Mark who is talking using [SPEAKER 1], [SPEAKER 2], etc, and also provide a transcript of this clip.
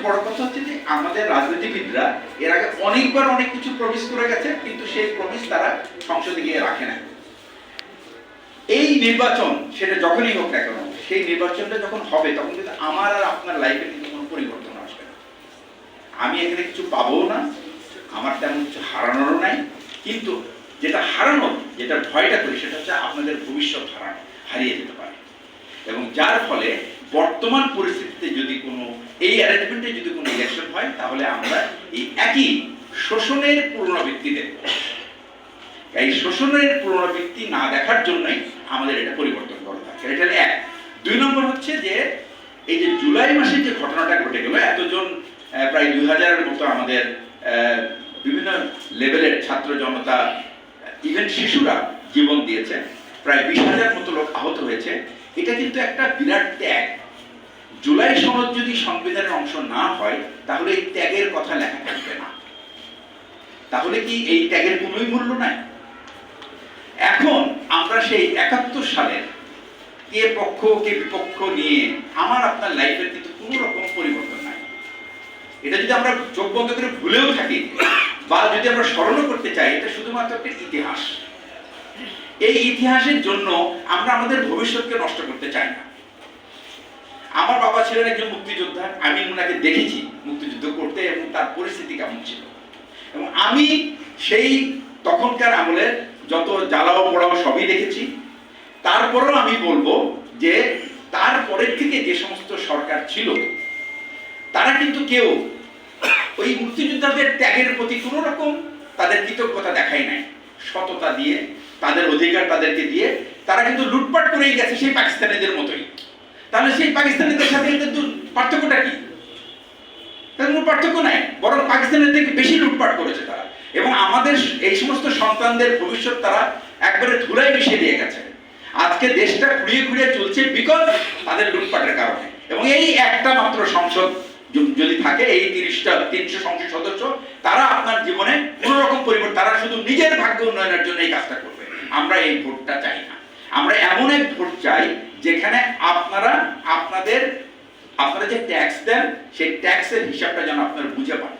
[SPEAKER 1] সবচেয়ে বড় কথা হচ্ছে যে আমাদের রাজনীতিবিদরা এর আগে অনেকবার অনেক কিছু প্রমিস করে গেছে, কিন্তু সেই প্রমিস তারা সংসদে গিয়ে রাখে না এই নির্বাচন, সেটা যখনই হোক না কেন, সেই নির্বাচনটা যখন হবে, তখন কিন্তু আমার আর আপনার লাইফে কিন্তু কোনো পরিবর্তন আসবে না। আমি এখানে কিছু পাবো না, আমার তেমন কিছু হারানোরও নাই, কিন্তু যেটা হারানো, যেটা ভয়টা করি, সেটা হচ্ছে আপনাদের ভবিষ্যৎ হারানো হারিয়ে যেতে পারে। এবং যার ফলে বর্তমান পরিস্থিতিতে যদি কোনো এই অ্যারেঞ্জমেন্টে যদি কোনো ইলেকশন হয়, তাহলে আমরা এই একই শোষণের পুনরাবৃত্তি দেখব এই শোষণের পুনরাবৃত্তি না দেখার জন্যই আমাদের এটা পরিবর্তন করা থাকে এটা এক। দুই নম্বর হচ্ছে যে, এই যে জুলাই মাসে যে ঘটনাটা ঘটে গেল, এতজন প্রায় দুই হাজারের মতো আমাদের বিভিন্ন লেভেলের ছাত্র জনতা ইভেন শিশুরা জীবন দিয়েছে। প্রায় বিশ হাজার মতো লোক আহত হয়েছে। এটা কিন্তু একটা বিরাট ত্যাগ। জুলাই সনদ যদি সংবিধানের অংশ না হয়, তাহলে এই ত্যাগের কথা লেখা থাকবে না। তাহলে কি এই ত্যাগের কোনোই মূল্য নাই? এখন আমরা সেই একাত্তর সালের কে পক্ষ, কে বিপক্ষ নিয়ে আমার, আপনার লাইফের কিন্তু কোনো রকম পরিবর্তন নাই। এটা যদি আমরা চোখ বন্ধ করে ভুলেও থাকি, বা যদি আমরা স্মরণও করতে চাই, এটা শুধুমাত্র একটা ইতিহাস। এই ইতিহাসের জন্য আমরা আমাদের ভবিষ্যৎকে নষ্ট করতে চাই না। আমার বাবা ছিলেন একজন মুক্তিযোদ্ধা, আমি ওনাকে দেখেছি মুক্তিযুদ্ধ করতে এবং তার পরিস্থিতি কেমন ছিল। এবং আমি সেই তখনকার আমলের যত জ্বালাও পোড়াও সবই দেখেছি। তারপরেও আমি বলব যে তারপরের থেকে যে সমস্ত সরকার ছিল, তারা কিন্তু কেউ ওই মুক্তিযোদ্ধাদের ত্যাগের প্রতি কোনো রকম তাদের কৃতজ্ঞতা দেখাই নাই। সততা দিয়ে, তাদের অধিকার তাদেরকে দিয়ে, তারা কিন্তু লুটপাট করেই গেছে সেই পাকিস্তানিদের মতোই। তাহলে সেই পাকিস্তানিদের সাথে এদের পার্থক্যটা কি? তার কোনো পার্থক্য নাই, বরং পাকিস্তানের থেকে বেশি লুটপাট করেছে তারা। এবং আমাদের এই সমস্ত সন্তানদের ভবিষ্যৎ তারা একবারে ধুলাই মিশিয়ে দিয়ে গেছে। আজকে দেশটা ঘুরিয়ে ঘুরিয়ে চলছে বিকজ তাদের লুটপাটের কারণে। এবং এই একটা মাত্র সংসদ যদি থাকে, এই তিরিশটা, তিনশো সংসদ সদস্য, তারা আপনার জীবনে কোন রকম পরিবর্তন তারা শুধু নিজের ভাগ্য উন্নয়নের জন্য এই কাজটা করবে। আমরা এই ভোটটা চাই না। আমরা এমন এক ভোট চাই যেখানে আপনারা আপনাদের, আপনারা যে ট্যাক্স দেন, সেই ট্যাক্সের হিসাবটা যেন আপনারা বুঝে পান।